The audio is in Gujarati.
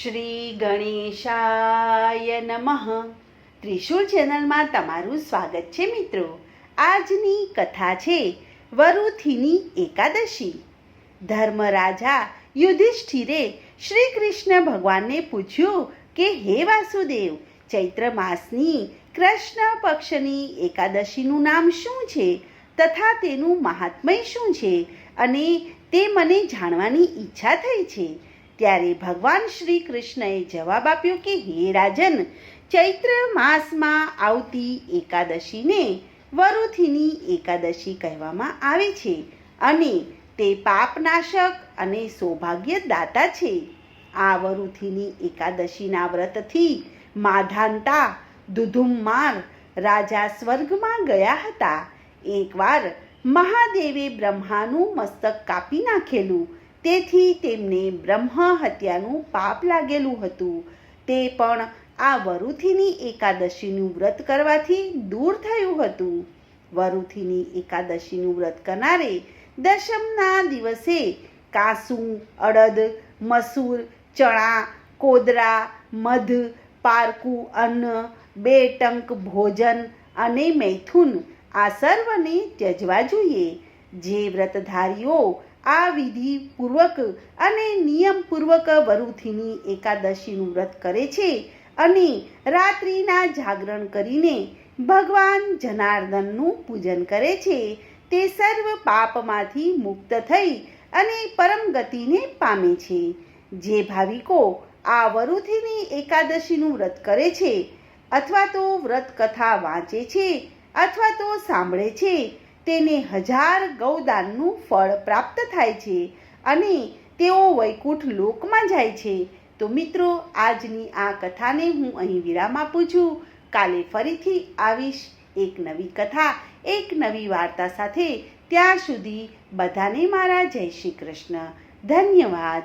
શ્રી ગણેશાય નમઃ. ત્રિશુલ ચેનલમાં તમારું સ્વાગત છે મિત્રો. આજની કથા છે વરુથીની એકાદશી. ધર્મરાજા યુધિષ્ઠિરે શ્રી કૃષ્ણ ભગવાનને પૂછ્યું કે, હે વાસુદેવ, ચૈત્ર માસની કૃષ્ણ પક્ષની એકાદશીનું નામ શું છે? તથા તેનું મહાત્મય શું છે? અને તે મને જાણવાની ઈચ્છા થઈ છે. ત્યારે ભગવાન શ્રી કૃષ્ણએ જવાબ આપ્યો કે, હે રાજન, ચૈત્ર માસમાં આવતી એકાદશીને વરુથીની એકાદશી કહેવામાં આવે છે અને તે પાપનાશક અને સૌભાગ્યદાતા છે. આ વરુથીની એકાદશીના વ્રતથી માધાંતા દુધુમ્માર રાજા સ્વર્ગમાં ગયા હતા. એકવાર મહાદેવે બ્રહ્માનું મસ્તક કાપી નાખેલું તેથી તેમને બ્રહ્મ હત્યાનું પાપ લાગેલું હતું. તે પણ આ વરુથીની એકાદશીનું વ્રત કરવાથી દૂર થયું હતું. વરુથીની એકાદશીનું વ્રત કરનારે દશમના દિવસે કાસું, અડદ, મસૂર, ચણા, કોદરા, મધ, પારકું, અન્ન, બે ટંક ભોજન અને મૈથુન આ સર્વને ત્યજવા જોઈએ. જે વ્રતધારીઓ આ વિધિ પૂર્વક અને નિયમપૂર્વક વરુથીની એકાદશીનું વ્રત કરે છે અને રાત્રિના જાગરણ કરીને ભગવાન જનાર્દનનું પૂજન કરે છે. તે સર્વ પાપમાંથી મુક્ત થઈ અને પરમ ગતિને પામે છે. જે ભાવિકો આ વરુથીની એકાદશીનું વ્રત કરે છે અથવા તો વ્રત કથા વાંચે છે અથવા તો સાંભળે છે તેને હજાર ગૌદાનનું ફળ પ્રાપ્ત થાય છે અને તેઓ વૈકુંઠ લોકમાં જાય છે. તો મિત્રો, આજની આ કથાને હું અહીં વિરામ આપું છું. કાલે ફરીથી આવીશ એક નવી કથા, એક નવી વાર્તા સાથે. ત્યાં સુધી બધાને મારા જય શ્રી કૃષ્ણ. ધન્યવાદ.